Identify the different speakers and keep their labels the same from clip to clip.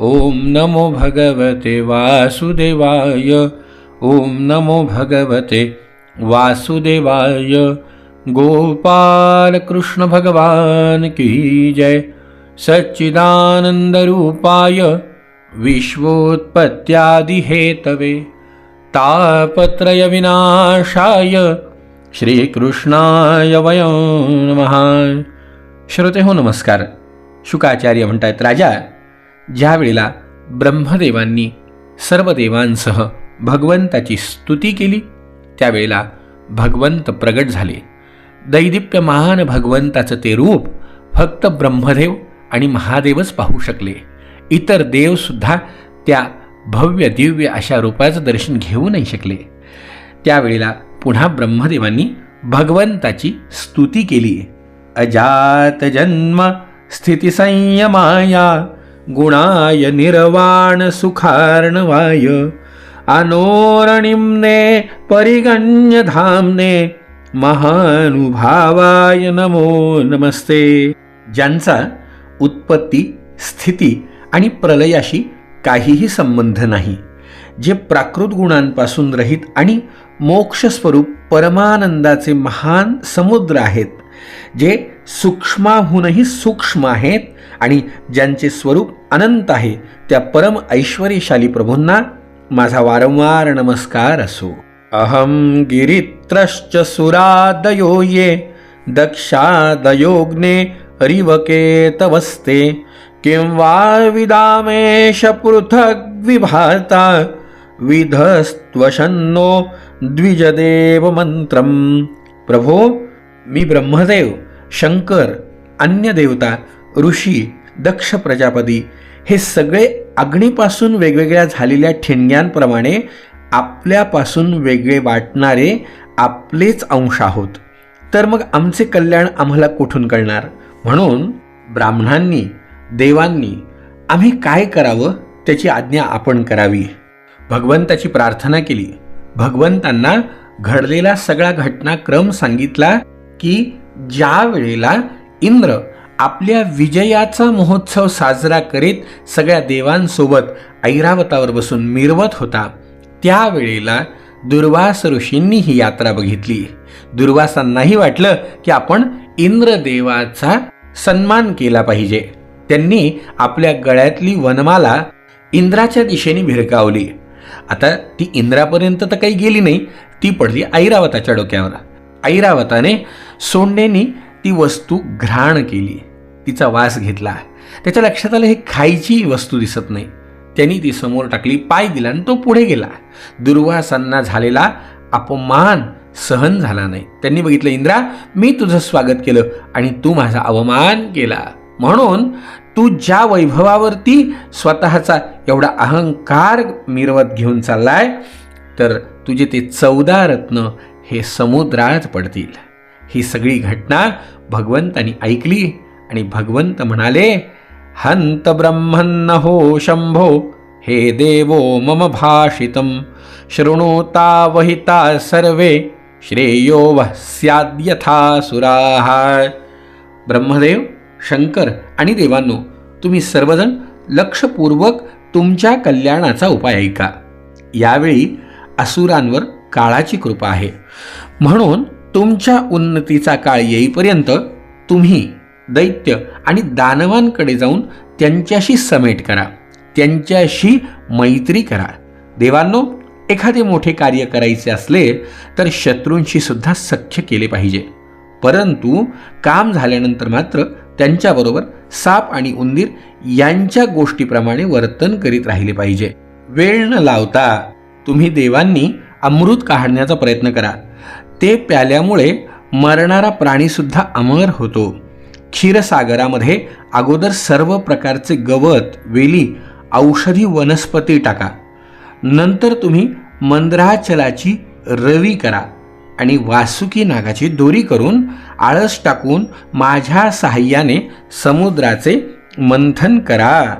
Speaker 1: ओम नमो भगवते वासुदेवाय। ओम नमो भगवते वासुदेवाय। गोपाल कृष्ण भगवान की जय। सच्चिदानंदरूपाय विश्वोत्पत्त्यादिहेतवे। तापत्रयविनाशाय श्रीकृष्णाय वयं नमः। श्रोते हो नमस्कार। शुकाचार्य म्हणतायत राजा ज्या वेळेला ब्रह्मदेवांनी सर्व देवांसह भगवंताची स्तुती केली त्यावेळेला भगवंत प्रगट झाले. दैदिप्य महान भगवंताचं ते रूप फक्त ब्रह्मदेव आणि महादेवच पाहू शकले. इतर देवसुद्धा त्या भव्य दिव्य अशा रूपाचं दर्शन घेऊ नाही शकले. त्यावेळेला पुन्हा ब्रह्मदेवांनी भगवंताची स्तुती केली. अजात जन्म स्थितिसंयमाया गुणाय निर्वाण सुखार्णवाय। अनोरणिम्ने परिगण्य धामने महानुभावाय नमो नमस्ते। ज्यांचा उत्पत्ती स्थिती आणि प्रलयाशी काहीही संबंध नाही जे प्राकृत गुणांपासून रहित आणि मोक्षस्वरूप परमानंदाचे महान समुद्र आहेत जे सूक्ष्माहूनही सूक्ष्म आहेत आणि ज्यांचे स्वरूप अनंत आहे त्या परम ऐश्वर्यशाली प्रभूंना माझा वारंवार नमस्कार असो. अहम गिरित्रश्च सुरादयो ये दक्षादयोग्ने रिवकेतवस्ते किं वा विदामेश पृथग् विभाता विधस्त्वशन्नो द्विजदेव मंत्रम प्रभो मी ब्रह्मदेव शंकर अन्य देवता ऋषी दक्ष प्रजापती हे सगळे अग्नीपासून वेगवेगळ्या झालेल्या ठिणग्यांप्रमाणे आपल्यापासून वेगळे वाटणारे आपलेच अंश आहोत. तर मग आमचे कल्याण आम्हाला कुठून कळणार? म्हणून ब्राह्मणांनी देवांनी आम्ही काय करावं त्याची आज्ञा आपण करावी. भगवंताची प्रार्थना केली. भगवंतांना घडलेला सगळा घटनाक्रम सांगितला की ज्या वेळेला इंद्र आपल्या विजयाचा महोत्सव साजरा करीत सगळ्या देवांसोबत ऐरावतावर बसून मिरवत होता. त्यावेळेला दुर्वास ऋषींनी ही यात्रा बघितली. दुर्वासांनाही वाटलं की आपण इंद्रदेवाचा सन्मान केला पाहिजे. त्यांनी आपल्या गळ्यातली वनमाला इंद्राच्या दिशेने भिरकावली. आता ती इंद्रापर्यंत तर काही गेली नाही ती पडली ऐरावताच्या डोक्यावर. ऐरावताने सोंडेनी ती वस्तू घ्राण केली. तिचा वास घेतला. त्याच्या लक्षात आलं हे खायची वस्तू दिसत नाही. त्यांनी ती समोर टाकली पाय दिला आणि तो पुढे गेला. दुर्वासांना झालेला अपमान सहन झाला नाही. त्यांनी बघितलं इंद्रा मी तुझं स्वागत केलं आणि तू माझा अवमान केला. म्हणून तू ज्या वैभवावरती स्वतःचा एवढा अहंकार मिरवत घेऊन चाललाय तर तुझे ते चौदा रत्न हे समुद्रात पडतील. ही सगळी घटना भगवंतानी ऐकली. आणि भगवंत म्हणाले हंत ब्रह्मन्न हो शंभो हे देवो मम भाषितम। शृणोता वहिता सर्वे श्रेयो वः स्याद्यथा सुराः। ब्रह्मदेव शंकर आणि देवांनो तुम्ही सर्वजण लक्षपूर्वक तुमच्या कल्याणाचा उपाय ऐका. यावेळी असुरांवर काळाची कृपा आहे. म्हणून तुमच्या उन्नतीचा काळ येईपर्यंत तुम्ही दैत्य आणि दानवांकडे जाऊन त्यांच्याशी समेट करा. त्यांच्याशी मैत्री करा. देवांनो एखादे मोठे कार्य करायचे असले तर शत्रूंशी सुद्धा सख्य केले पाहिजे. परंतु काम झाल्यानंतर मात्र त्यांच्याबरोबर साप आणि उंदीर यांच्या गोष्टीप्रमाणे वर्तन करीत राहिले पाहिजे. वेळ न लावता तुम्ही देवांनी अमृत काढण्याचा प्रयत्न करा. ते प्याल्यामुळे मरणारा प्राणीसुद्धा अमर होतो. क्षीरसागरामध्ये अगोदर सर्व प्रकारचे गवत वेली औषधी वनस्पती टाका. नंतर तुम्ही मंद्राचलाची रवी करा आणि वासुकी नागाची दोरी करून आळस टाकून माझ्या सहाय्याने समुद्राचे मंथन करा.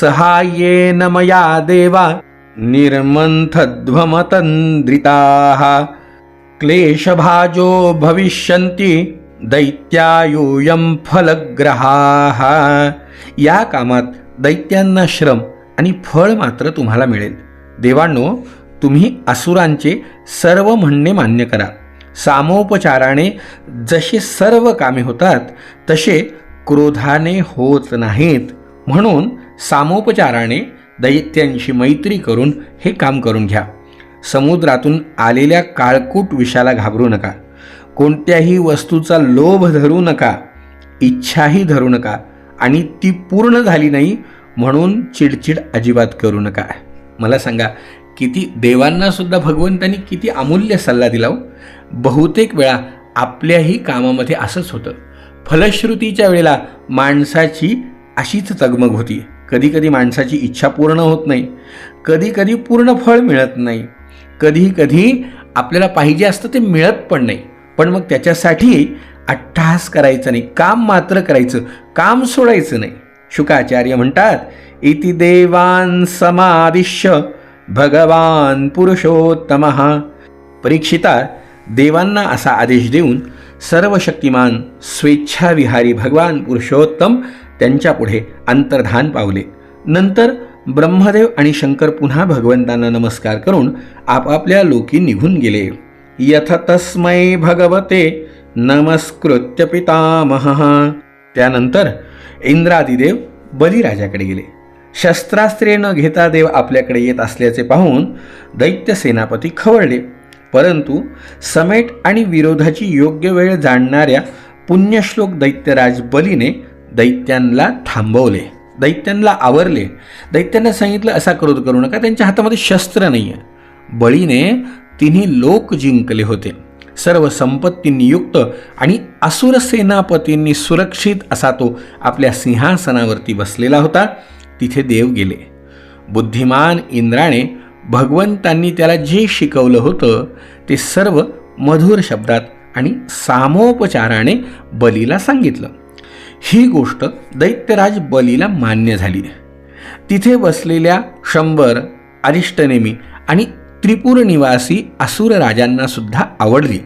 Speaker 1: सहाय्येन मया देवा निर्मंथध्वमतंद्रिता क्लेशभाजो भविष्यन्ति दैत्यायूयम फलग्रहाः. या कामात दैत्यांना श्रम आणि फळ मात्र तुम्हाला मिळेल. देवांनो तुम्ही असुरांचे सर्व म्हणणे मान्य करा. सामोपचाराने जसे सर्व कामे होतात तसे क्रोधाने होत नाहीत. म्हणून सामोपचाराने दैत्यांशी मैत्री करून हे काम करून घ्या. समुद्रातून आलेल्या काळकूट विषाला घाबरू नका. कोणत्याही वस्तूचा लोभ धरू नका इच्छाही धरू नका आणि ती पूर्ण झाली नाही म्हणून चिडचिड अजिबात करू नका. मला सांगा किती देवांना सुद्धा भगवंतांनी किती अमूल्य सल्ला दिला हो? बहुतेक वेळा आपल्याही कामामध्ये असंच होतं. फलश्रुतीच्या वेळेला माणसाची अशीच तगमग होती. कधी कधी माणसाची इच्छा पूर्ण होत नाही. कधी कधी पूर्ण फळ मिळत नाही. कधी कधी आपल्याला पाहिजे असतं ते मिळत पण नाही. पण मग त्याच्यासाठी अट्टहास करायचा नाही काम मात्र करायचं काम सोडायचं नाही. शुकाचार्य म्हणतात इति देवान समादिश्य भगवान पुरुषोत्तम. परीक्षिता देवांना असा आदेश देऊन सर्व शक्तिमान स्वेच्छाविहारी भगवान पुरुषोत्तम त्यांच्यापुढे अंतर्धान पावले. नंतर ब्रह्मदेव आणि शंकर पुन्हा भगवंतांना नमस्कार करून आपापल्या लोकी निघून गेले. यथ तस्मै भगवते नमस्कृत्य पितामह. त्यानंतर इंद्रादिदेव बलिराजाकडे गेले. शस्त्रास्त्रे न घेता देव आपल्याकडे येत असल्याचे पाहून दैत्य सेनापती खवळले. परंतु समेट आणि विरोधाची योग्य वेळ जाणणाऱ्या पुण्यश्लोक दैत्यराज बलीने दैत्यांना थांबवले. दैत्यांना आवरले. दैत्यांना सांगितलं असा क्रोध करू नका त्यांच्या हातामध्ये शस्त्र नाही आहे बळीने तिन्ही लोक जिंकले होते. सर्व संपत्तींनी युक्त आणि असुर सेनापतींनी सुरक्षित असा तो आपल्या सिंहासनावरती बसलेला होता. तिथे देव गेले. बुद्धिमान इंद्राने भगवंतांनी त्याला जे शिकवलं होतं ते सर्व मधुर शब्दात आणि सामोपचाराने बलीला सांगितलं. ही गोष्ट दैत्यराज बलीला मान्य झाली. तिथे बसलेल्या शंभर अरिष्टनेमी आणि त्रिपुर निवासी असुर राजांना सुद्धा आवडली.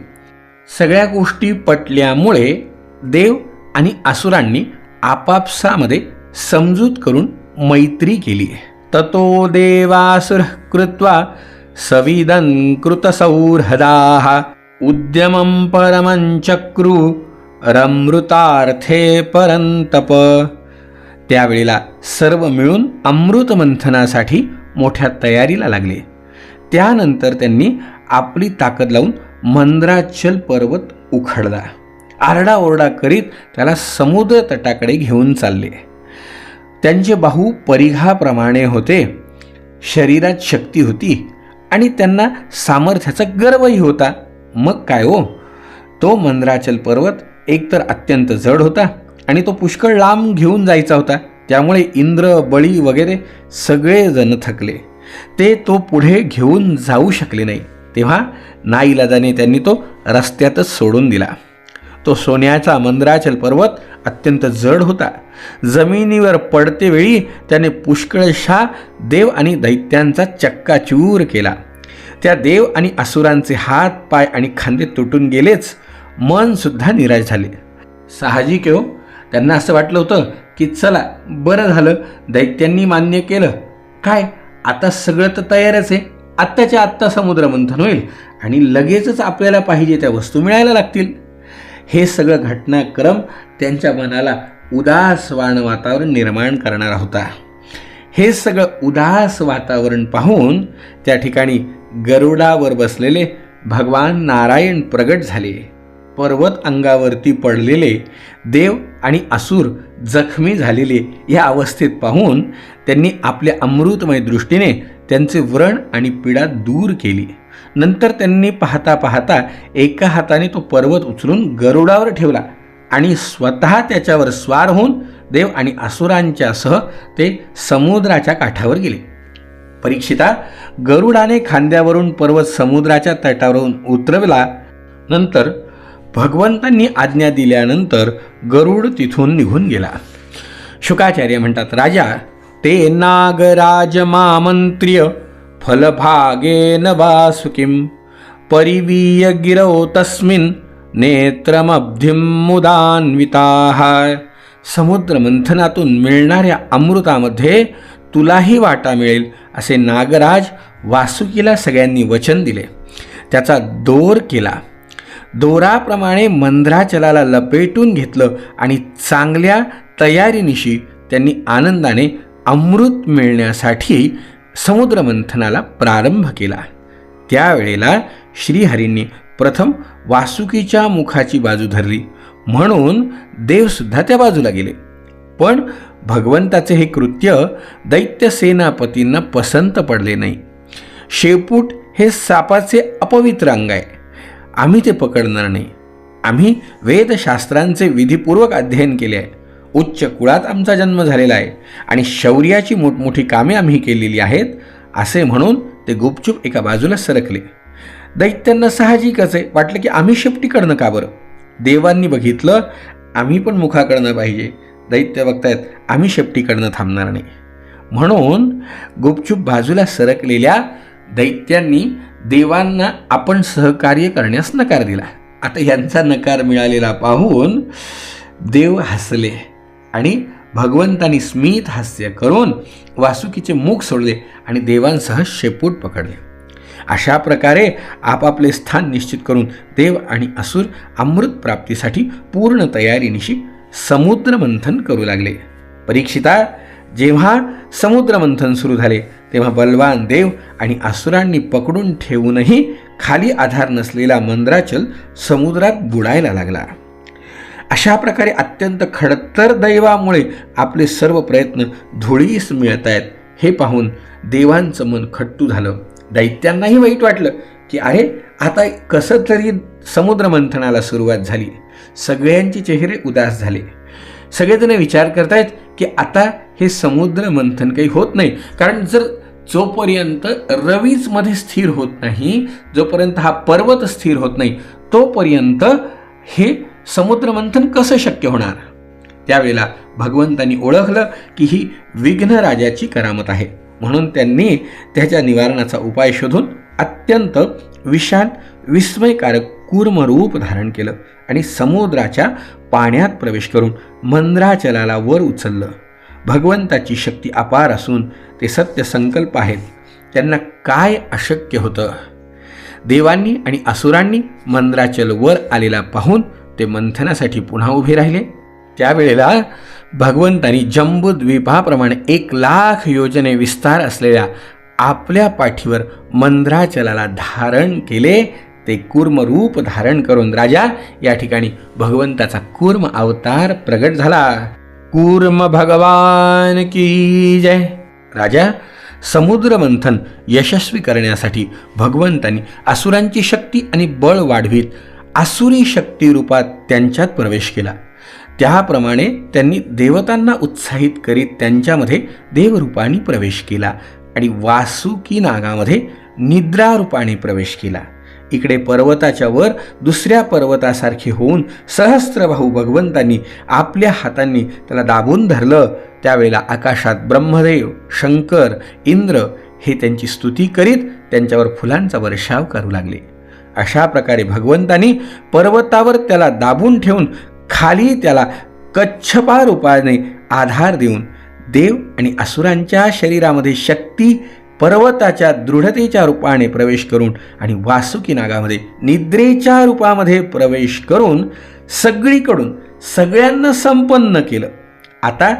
Speaker 1: सगळ्या गोष्टी पटल्यामुळे देव आणि असुरांनी आपापसामध्ये समजूत करून मैत्री केली. ततो देवासुर कृत्वा सविदन कृतसौहृदाः उद्यमं परमंचक्रू रमृतार्थे परंतप त्यावेळेला सर्व मिळून अमृत मंथनासाठी मोठ्या तयारीला लागले. त्यानंतर त्यांनी आपली ताकद लावून मंद्राचल पर्वत उखडला. आरडाओरडा करीत त्याला समुद्र तटाकडे घेऊन चालले. त्यांचे बाहू परिघाप्रमाणे होते. शरीरात शक्ती होती आणि त्यांना सामर्थ्याचा गर्वही होता. मग काय हो? तो मंद्राचल पर्वत एकतर अत्यंत जड होता आणि तो पुष्कळ लांब घेऊन जायचा होता. त्यामुळे इंद्र बळी वगैरे सगळेजण थकले. ते तो पुढे घेऊन जाऊ शकले नाही. तेव्हा नाईलाजाने त्यांनी तो रस्त्यातच सोडून दिला. तो सोन्याचा मंदराचल पर्वत अत्यंत जड होता. जमिनीवर पडते वेळी त्याने पुष्कळशा देव आणि दैत्यांचा चक्काचूर केला. त्या देव आणि असुरांचे हात पाय आणि खांदे तुटून गेलेच मनसुद्धा निराश झाले. साहजिक हो त्यांना असं वाटलं होतं की चला बरं झालं दैत्यांनी मान्य केलं. काय? आता सगळं तर तयारच आहे. आत्ताच्या आत्ता समुद्रमंथन होईल आणि लगेचच आपल्याला पाहिजे त्या वस्तू मिळायला लागतील. हे सगळं घटनाक्रम त्यांच्या मनाला उदास वाण वातावरण निर्माण करणारा होता. हे सगळं उदास वातावरण पाहून त्या ठिकाणी गरुडावर बसलेले भगवान नारायण प्रगट झाले. पर्वत अंगावरती पडलेले देव आणि असुर जखमी झालेले या अवस्थेत पाहून त्यांनी आपल्या अमृतमय दृष्टीने त्यांचे व्रण आणि पीडा दूर केली. नंतर त्यांनी पाहता पाहता एका हाताने तो पर्वत उचलून गरुडावर ठेवला आणि स्वतः त्याच्यावर स्वार होऊन देव आणि असुरांच्यासह ते समुद्राच्या काठावर गेले. परीक्षिता गरुडाने खांद्यावरून पर्वत समुद्राच्या तटावरून उतरवला. नंतर भगवंतांनी आज्ञा दिल्यानंतर गरुड तिथून निघून गेला. शुकाचार्य म्हणतात राजा ते नागराज मामंत्र्य फलभागेन वासुकिं परिवीय गिरौ तस्मिन् नेत्रमब्धिं मुदान्विताः। समुद्र मंथनातून मिळणाऱ्या अमृतामध्ये तुलाही वाटा मिळेल असे नागराज वासुकीला सगळ्यांनी वचन दिले. त्याचा दोर केला. दोराप्रमाणे मंद्राचलाला लपेटून घेतलं आणि चांगल्या तयारीनिशी त्यांनी आनंदाने अमृत मिळण्यासाठी समुद्रमंथनाला प्रारंभ केला. त्यावेळेला श्रीहरींनी प्रथम वासुकीच्या मुखाची बाजू धरली. म्हणून देवसुद्धा त्या बाजूला गेले. पण भगवंताचे हे कृत्य दैत्य सेनापतींना पसंत पडले नाही. शेपूट हे सापाचे अपवित्र अंग आहे. आम्ही ते पकडणार नाही. आम्ही वेदशास्त्रांचे विधीपूर्वक अध्ययन केले आहे. उच्च कुळात आमचा जन्म झालेला आहे आणि शौर्याची मोठमोठी कामे आम्ही केलेली आहेत असे म्हणून ते गुपचूप एका बाजूला सरकले. दैत्यांना साहजिकच आहे वाटलं की आम्ही शेपटीकडनं का बरं? देवांनी बघितलं आम्ही पण मुखाकडनं पाहिजे. दैत्य बघतायत आम्ही शेपटीकडनं थांबणार नाही. म्हणून गुपचूप बाजूला सरकलेल्या दैत्यांनी देवांना आपण सहकार्य करण्यास नकार दिला. आता यांचा नकार मिळालेला पाहून देव हसले आणि भगवंतानी स्मित हास्य करून वासुकीचे मुख सोडले आणि देवांसह शेपूट पकडले. अशा प्रकारे आपापले स्थान निश्चित करून देव आणि असुर अमृत प्राप्तीसाठी पूर्ण तयारीनिशी समुद्रमंथन करू लागले. परीक्षिता जेव्हा समुद्रमंथन सुरू झाले तेव्हा बलवान देव आणि असुरांनी पकडून ठेवूनही खाली आधार नसलेला मंद्राचल समुद्रात बुडायला लागला. अशा प्रकारे अत्यंत खडतर दैवामुळे आपले सर्व प्रयत्न धुळीस मिळत आहेत हे पाहून देवांचं मन खट्टू झालं. दैत्यांनाही वाईट वाटलं की अरे आता कसं तरी समुद्रमंथनाला सुरुवात झाली. सगळ्यांचे चेहरे उदास झाले. सगळेजण विचार करतायत की आता हे समुद्र मंथन काही होत नाही. कारण जर जोपर्यंत रवीच मध्ये स्थिर होत नाही जोपर्यंत हा पर्वत स्थिर होत नाही तोपर्यंत हे समुद्रमंथन कसं शक्य होणार? त्यावेळेला भगवंतांनी ओळखलं की ही विघ्नराजाची करामत आहे. म्हणून त्यांनी त्याच्या निवारणाचा उपाय शोधून अत्यंत विशाल विस्मयकारक कूर्मरूप धारण केलं आणि समुद्राच्या पाण्यात प्रवेश करून मंद्राचलाला वर उचललं. भगवंताची शक्ती अपार असून ते सत्य संकल्प आहेत. त्यांना काय अशक्य होतं? देवांनी आणि असुरांनी मंदराचल वर आलेला पाहून ते मंथनासाठी पुन्हा उभे राहिले. त्यावेळेला भगवंतानी जम्बूद्वीपाप्रमाणे एक लाख योजने विस्तार असलेल्या आपल्या पाठीवर मंद्राचलाला धारण केले. ते कूर्म रूप धारण करून राजा या ठिकाणी भगवंताचा कूर्म अवतार प्रगट झाला. कूर्म भगवान की जय. राजा समुद्र मंथन यशस्वी करण्यासाठी भगवंतांनी असुरांची शक्ती आणि बळ वाढवीत आसुरी शक्ती रूपात त्यांच्यात प्रवेश केला. त्याप्रमाणे त्यांनी देवतांना उत्साहित करीत त्यांच्यामध्ये देवरूपाने प्रवेश केला आणि वासुकी नागामध्ये निद्रारूपाने प्रवेश केला. इकडे पर्वताच्या वर दुसऱ्या पर्वतासारखे होऊन सहस्रभाऊ भगवंतांनी आपल्या हातांनी त्याला दाबून धरलं. त्यावेळेला आकाशात ब्रह्मदेव शंकर इंद्र हे त्यांची स्तुती करीत त्यांच्यावर फुलांचा वर्षाव करू लागले. अशा प्रकारे भगवंतांनी पर्वतावर त्याला दाबून ठेवून खाली त्याला कच्छपा रूपाने आधार देऊन देव आणि असुरांच्या शरीरामध्ये शक्ती पर्वताच्या दृढतेच्या रूपाने प्रवेश करून आणि वासुकी नागामध्ये निद्रेच्या रूपामध्ये प्रवेश करून सगळीकडून सगळ्यांना संपन्न केलं. आता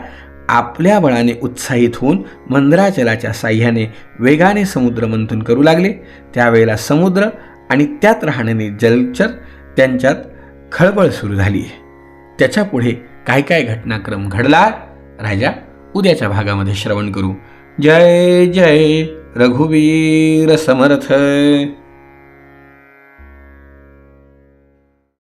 Speaker 1: आपल्या बळाने उत्साहित होऊन मंद्राचलाच्या साह्याने वेगाने समुद्रमंथन करू लागले. त्यावेळेला समुद्र आणि त्यात राहणारे जलचर त्यांच्यात खळबळ सुरू झाली. त्याच्यापुढे काय काय घटनाक्रम घडला? राजा उद्याच्या भागामध्ये श्रवण करू. जय जय रघुवीर समर्थ।